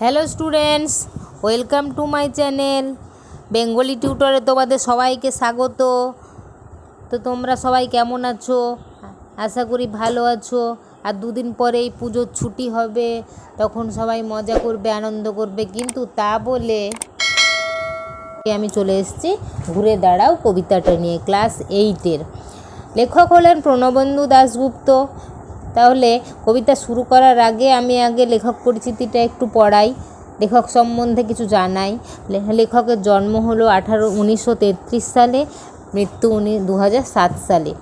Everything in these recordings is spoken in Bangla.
Hello students, welcome to my channel. Bengali টিউটরে তোমাদের সবাইকে স্বাগত। তো তোমরা সবাই কেমন আছো? আশা করি ভালো আছো। আর দুদিন পরেই পুজোর ছুটি হবে, তখন সবাই মজা করবে, আনন্দ করবে। কিন্তু তা বলে আমি চলে এসেছি। ঘুরে দাঁড়াও কবিতাটা নিয়ে, ক্লাস এইটের। লেখক হলেন প্রণবন্ধু দাশগুপ্ত। তাহলে কবিতা শুরু করার আগে আমি আগে লেখক পরিচিতিটা একটু পড়াই, লেখক সম্বন্ধে কিছু জানাই। লেখকের জন্ম হলো আঠারো, উনিশশো সালে, মৃত্যু উনি দু হাজার সাত সালে।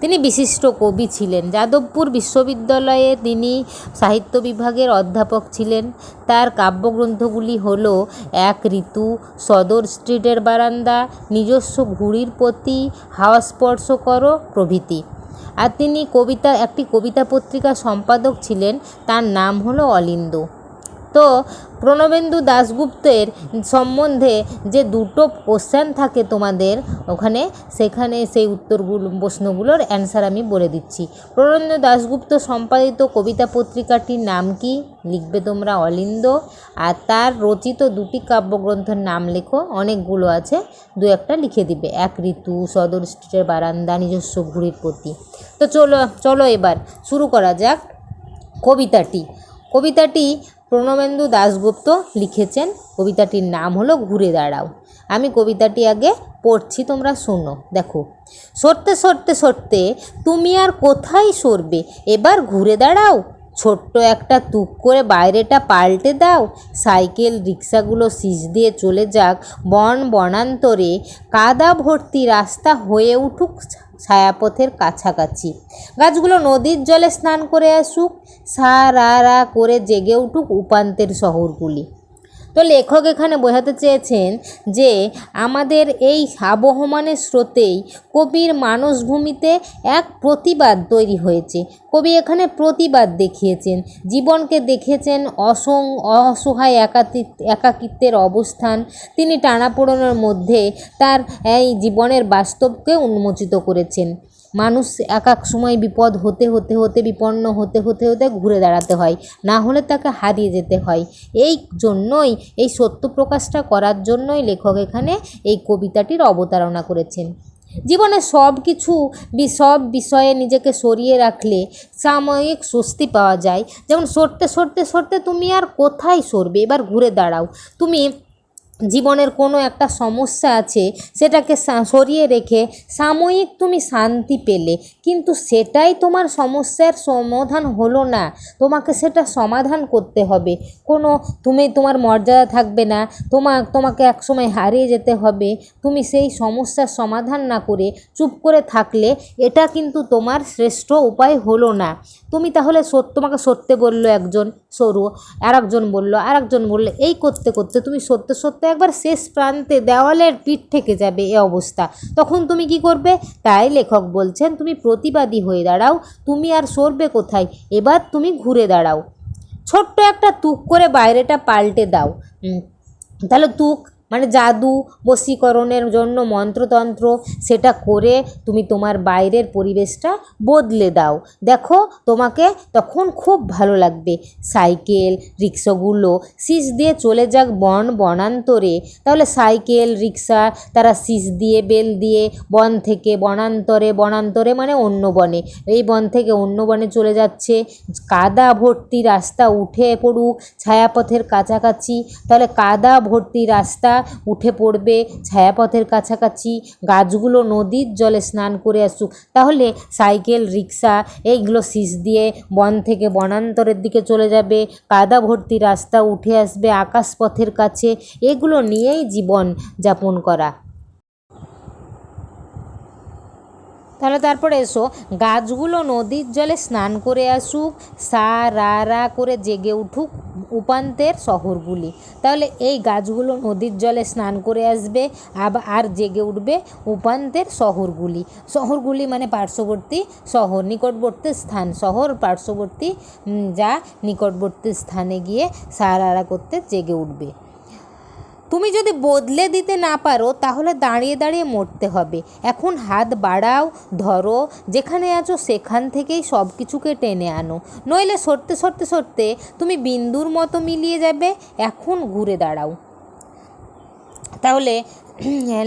তিনি বিশিষ্ট কবি ছিলেন। যাদবপুর বিশ্ববিদ্যালয়ে তিনি সাহিত্য বিভাগের অধ্যাপক ছিলেন। তার কাব্যগ্রন্থগুলি হল এক ঋতু, সদর স্ট্রিটের বারান্দা, নিজস্ব ঘুড়ির প্রতি হাওয়া স্পর্শ করো প্রভৃতি। আর তিনি কবিতা একটি কবিতা পত্রিকার সম্পাদক ছিলেন। তার নাম হলো অলিন্দ। তো প্রণবেন্দু দাশগুপ্তের সম্বন্ধে যে দুটো কোশ্চেন থাকে তোমাদের, ওখানে সেখানে সেই উত্তরগুলো, প্রশ্নগুলোর অ্যান্সার আমি বলে দিচ্ছি। প্রণবেন্দু দাশগুপ্ত সম্পাদিত কবিতা পত্রিকাটির নাম কি? লিখবে তোমরা অলিন্দ। আর তার রচিত দুটি কাব্যগ্রন্থের নাম লেখো, অনেকগুলো আছে, দু একটা লিখে দিবে। এক ঋতু, সদর স্ট্রিটের বারান্দা, নিজস্ব ঘুড়ির প্রতি। তো চলো চলো এবার শুরু করা যাক কবিতাটি। কবিতাটি প্রণবেন্দু দাশগুপ্ত লিখেছেন কবিতাটির নাম হলো ঘুরে দাঁড়াও। আমি কবিতাটি আগে পড়ছি, তোমরা শোনো। দেখো, সরতে সরতে সরতে তুমি আর কোথায় সরবে? এবার ঘুরে দাঁড়াও, ছোট্ট একটা তুক করে বাইরেটা পাল্টে দাও। সাইকেল, রিক্সাগুলো সিজ দিয়ে চলে যাক বন বনান্তরে। কাদা ভর্তি রাস্তা হয়ে উঠুক ছায়াপথের কাছাকাছি। গাছগুলো নদীর জলে স্নান করে আসুক সা রা রা করে জেগে উঠুক উপান্তের শহরগুলি। তো লেখক এখানে বোঝাতে চেয়েছেন যে আমাদের এই আবহমানের স্রোতেই কবির মানসভূমিতে এক প্রতিবাদ তৈরি হয়েছে। কবি এখানে প্রতিবাদ দেখিয়েছেন। জীবনকে দেখেছেন অসং, অসহায় একাতি একাকিত্বের অবস্থান। তিনি টানাপোড়েনের মধ্যে তার এই জীবনের বাস্তবকে উন্মোচিত করেছেন। মানুষ এক এক সময় বিপদ হতে হতে হতে, বিপন্ন হতে হতে হতে ঘুরে দাঁড়াতে হয়। না হলে তাকে হারিয়ে যেতে হয়। এই জন্যই, এই সত্য প্রকাশটা করার জন্যই লেখক এখানে এই কবিতাটির অবতারণা করেছেন। জীবনে সব কিছু সব বিষয়ে নিজেকে সরিয়ে রাখলে সাময়িক স্বস্তি পাওয়া যায়। যেমন সরতে সরতে সরতে তুমি আর কোথায় সরবে? এবার ঘুরে দাঁড়াও। তুমি জীবনের কোনো একটা সমস্যা আছে, সেটাকে সরিয়ে রেখে সাময়িক তুমি শান্তি পেলে। কিন্তু সেটাই তোমার সমস্যার সমাধান হলো না। তোমাকে সেটা সমাধান করতে হবে। কোনো, তুমি, তোমার মর্যাদা থাকবে না। তোমার তোমাকে একসময় হারিয়ে যেতে হবে। তুমি সেই সমস্যার সমাধান না করে চুপ করে থাকলে এটা কিন্তু তোমার শ্রেষ্ঠ উপায় হলো না। তুমি তাহলে সত, তোমাকে সরতে বলল একজন, সরু আর একজন বলল আর একজন বলল, এই করতে করতে তুমি সরতে সরতে একবার শেষ প্রান্তে দেওয়ালের পিঠ থেকে যাবে এ অবস্থা। তখন তুমি কি করবে? তাই লেখক বলছেন, তুমি প্রতিবাদী হয়ে দাঁড়াও, তুমি আর সরবে কোথায়? এবার তুমি ঘুরে দাঁড়াও। ছোট্ট একটা তুক করে বাইরেটা পাল্টে দাও। তাহলে তুক মানে জাদু বশীকরণের জন্য মন্ত্রতন্ত্র, সেটা করে তুমি তোমার বাইরের পরিবেশটা বদলে দাও। দেখো, তোমাকে তখন খুব ভালো লাগবে। সাইকেল, রিক্সাগুলো শীষ দিয়ে চলে যাক বন বনান্তরে। তাহলে সাইকেল, রিক্সা, তারা শীষ দিয়ে, বেল দিয়ে বন থেকে বনান্তরে বনান্তরে মানে অন্য বনে। এই বন থেকে অন্য বনে চলে যাচ্ছে। কাদা ভর্তি রাস্তা উঠে পড়ুক, ছায়াপথের কাছাকাছি। তাহলে কাদা ভর্তি রাস্তা উঠে পড়বে, ছায়াপথের কাছাকাছি গাছগুলো নদীর জলে স্নান করে আসুক। তাহলে সাইকেল, রিক্সা, এইগুলো শীষ দিয়ে বন থেকে বনান্তরের দিকে চলে যাবে। কাদা ভর্তি রাস্তা উঠে আসবে আকাশপথের কাছে। এগুলো নিয়েই জীবন যাপন করা। তাহলে তারপরে এসো। গাছগুলো নদীর জলে স্নান করে আসুক, সা, রা রা করে জেগে উঠুক উপান্তের শহরগুলি। তাহলে এই গাছগুলো নদীর জলে স্নান করে আসবে আবার আর জেগে উঠবে উপান্তের শহরগুলি। শহরগুলি মানে পার্শ্ববর্তী শহর, নিকটবর্তী স্থান। শহর পার্শ্ববর্তী যা নিকটবর্তী স্থানে গিয়ে সা, রা রা করতে জেগে উঠবে। তুমি যদি বদলে দিতে না পারো, তাহলে দাঁড়িয়ে দাঁড়িয়ে মরতে হবে। এখন হাত বাড়াও, ধরো, যেখানে আছো সেখান থেকেই সব কিছুকে টেনে আনো। নইলে সরতে সরতে সরতে তুমি বিন্দুর মতো মিলিয়ে যাবে, এখন ঘুরে দাঁড়াও। তাহলে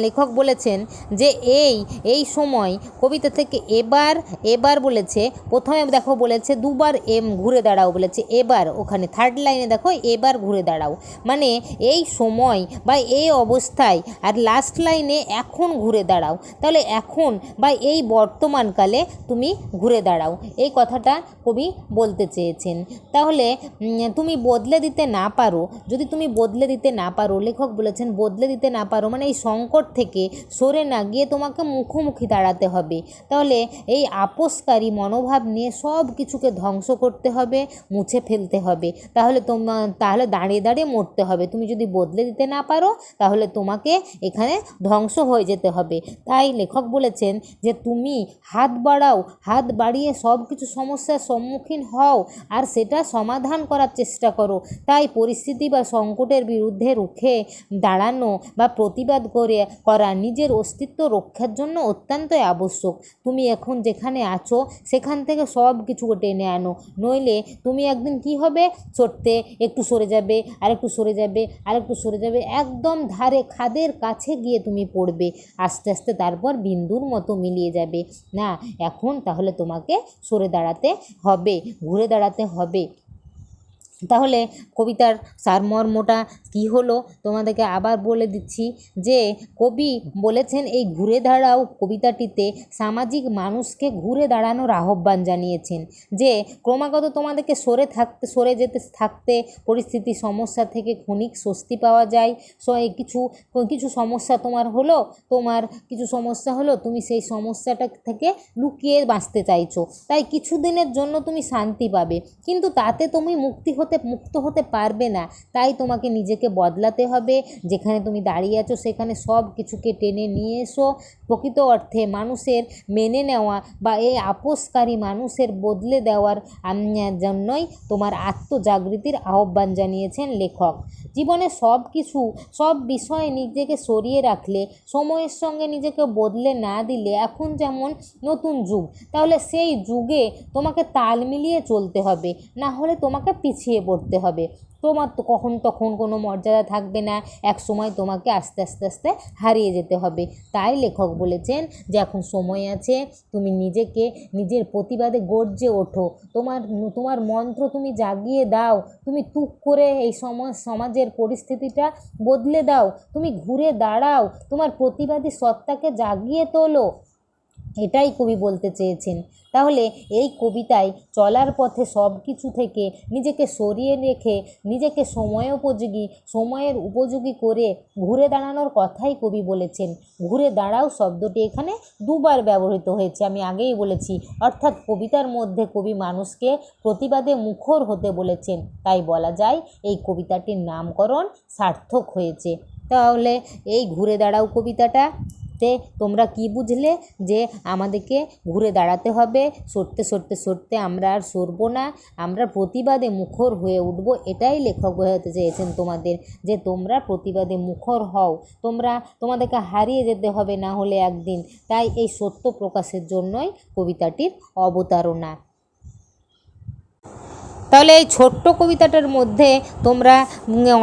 লেখক বলেছেন যে এই এই সময় কবিতা থেকে এবার এবার বলেছে, প্রথমে দেখো বলেছে, দুবার এম ঘুরে দাঁড়াও বলেছে, এবার ওখানে থার্ড লাইনে দেখো, এবার ঘুরে দাঁড়াও। মানে এই সময় বা এই অবস্থায় আর লাস্ট লাইনে এখন ঘুরে দাঁড়াও। তাহলে এখন বা এই বর্তমানকালে তুমি ঘুরে দাঁড়াও। এই কথাটা কবি বলতে চেয়েছেন। তাহলে তুমি বদলে দিতে না পারো, যদি তুমি বদলে দিতে না পারো, লেখক বলেছেন, বদলে দিতে না পারো মানে এই সংকট থেকে সরে না গিয়ে তোমাকে মুখোমুখি দাঁড়াতে হবে। তাহলে এই আপোষকারী মনোভাব নিয়ে সব কিছুকে ধ্বংস করতে হবে, মুছে ফেলতে হবে। তাহলে তোমার তাহলে দাঁড়িয়ে দাঁড়িয়ে মরতে হবে। তুমি যদি বদলে দিতে না পারো, তাহলে তোমাকে এখানে ধ্বংস হয়ে যেতে হবে। তাই লেখক বলেছেন যে, তুমি হাত বাড়াও, হাত বাড়িয়ে সব কিছু সমস্যার সম্মুখীন হও, আর সেটা সমাধান করার চেষ্টা করো। তাই পরিস্থিতি বা সংকটের বিরুদ্ধে রুখে দাঁড়ানো বা প্রতিবাদ করে, করা। নিজের অস্তিত্ব রক্ষার জন্য অত্যন্তই আবশ্যক। তুমি এখন যেখানে আছো, সেখান থেকে সব কিছু টেনে আনো। নইলে তুমি একদিন কি হবে? চড়তে একটু সরে যাবে আর একটু সরে যাবে আর একটু সরে যাবে। একদম ধারে খাদের কাছে গিয়ে তুমি পড়বে। আস্তে আস্তে তারপর বিন্দুর মতো মিলিয়ে যাবে। না, এখন তাহলে তোমাকে সরে দাঁড়াতে হবে, ঘুরে দাঁড়াতে হবে। তাহলে কবিতার সারমর্মটা কী হলো? তোমাদেরকে আবার বলে দিচ্ছি যে, কবি বলেছেন, এই ঘুরে দাঁড়াও কবিতাটিতে সামাজিক মানুষকে ঘুরে দাঁড়ানোর আহ্বান জানিয়েছেন। যে, ক্রমাগত তোমাদেরকে সরে থাকতে, সরে যেতে, থাকতে পরিস্থিতি সমস্যা থেকে ক্ষণিক স্বস্তি পাওয়া যায়। কিছু কিছু সমস্যা তোমার হলো, তোমার কিছু সমস্যা হলো, তুমি সেই সমস্যাটা থেকে লুকিয়ে বাঁচতে চাইছো। তাই কিছু দিনের জন্য তুমি শান্তি পাবে। কিন্তু তাতে তুমি মুক্তি হতে মুক্ত হতে পারবে না। তাই তোমাকে নিজেকে বদলাতে হবে। যেখানে তুমি দাঁড়িয়ে আছো, সেখানে সব কিছুকে টেনে নিয়ে এসো। প্রকৃত অর্থে মানুষের মেনে নেওয়া বা এই আপোষকারী মানুষের বদলে দেওয়ার জন্যই তোমার আত্মজাগৃতির আহ্বান জানিয়েছেন লেখক। জীবনে সব কিছু, সব বিষয়ে নিজেকে সরিয়ে রাখলে, সময়ের সঙ্গে নিজেকে বদলে না দিলে এখন যেমন নতুন যুগ, তাহলে সেই যুগে তোমাকে তাল মিলিয়ে চলতে হবে। না হলে তোমাকে পিছিয়ে পড়তে হবে। তোমার তো কখন তখন কোনো মর্যাদা থাকবে না, এক সময় তোমাকে আস্তে আস্তে আস্তে হারিয়ে যেতে হবে। তাই লেখক বলেছেন যে এখন সময় আছে, তুমি নিজেকে, নিজের প্রতিবাদে গর্জে ওঠো। তোমার তোমার মন্ত্র তুমি জাগিয়ে দাও। তুমি তুক করে এই সমাজ, সমাজের পরিস্থিতিটা বদলে দাও। তুমি ঘুরে দাঁড়াও। তোমার প্রতিবাদী সত্তাকে জাগিয়ে তোলো। এটাই কবি বলতে চেয়েছেন। তাহলে এই কবিতায় চলার পথে সব কিছু থেকে নিজেকে সরিয়ে রেখে নিজেকে সময়োপযোগী সময়ের উপযোগী করে ঘুরে দাঁড়ানোর কথাই কবি বলেছেন। ঘুরে দাঁড়াও শব্দটি এখানে দুবার ব্যবহৃত হয়েছে, আমি আগেই বলেছি। অর্থাৎ কবিতার মধ্যে কবি মানুষকে প্রতিবাদে মুখর হতে বলেছেন। তাই বলা যায় এই কবিতাটির নামকরণ সার্থক হয়েছে। তাহলে এই ঘুরে দাঁড়াও কবিতাটা তে তোমরা কি বুঝলে যে আমাদেরকে ঘুরে দাঁড়াতে হবে? সরতে সরতে সরতে আমরা আর সরবো না। আমরা প্রতিবাদে মুখর হয়ে উঠবো। এটাই লেখক হতে চেয়েছেন তোমাদের যে তোমরা প্রতিবাদে মুখর হও। তোমরা, তোমাদেরকে হারিয়ে যেতে হবে না হলে একদিন। তাই এই সত্য প্রকাশের জন্যই কবিতাটির অবতারণা। তাহলে এই ছোট্ট কবিতাটার মধ্যে তোমরা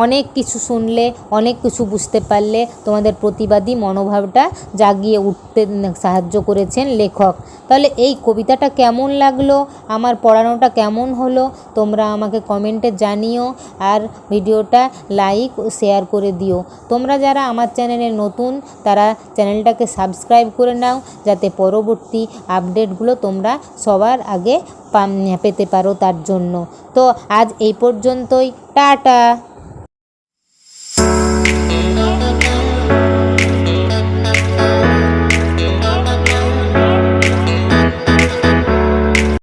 অনেক কিছু শুনলে, অনেক কিছু বুঝতে পারলে, তোমাদের প্রতিবাদী মনোভাবটা জাগিয়ে উঠতে সাহায্য করেছেন লেখক। তাহলে এই কবিতাটা কেমন লাগল? আমার পড়ানোটা কেমন হলো? তোমরা আমাকে কমেন্টে জানিও আর ভিডিওটা লাইক ও শেয়ার করে দিও। তোমরা যারা আমার চ্যানেলে নতুন, তারা চ্যানেলটাকে সাবস্ক্রাইব করে নাও, যাতে পরবর্তী আপডেটগুলো তোমরা সবার আগে পেতে পারো তার জন্য। তো আজ এই পর্যন্তই টাটা।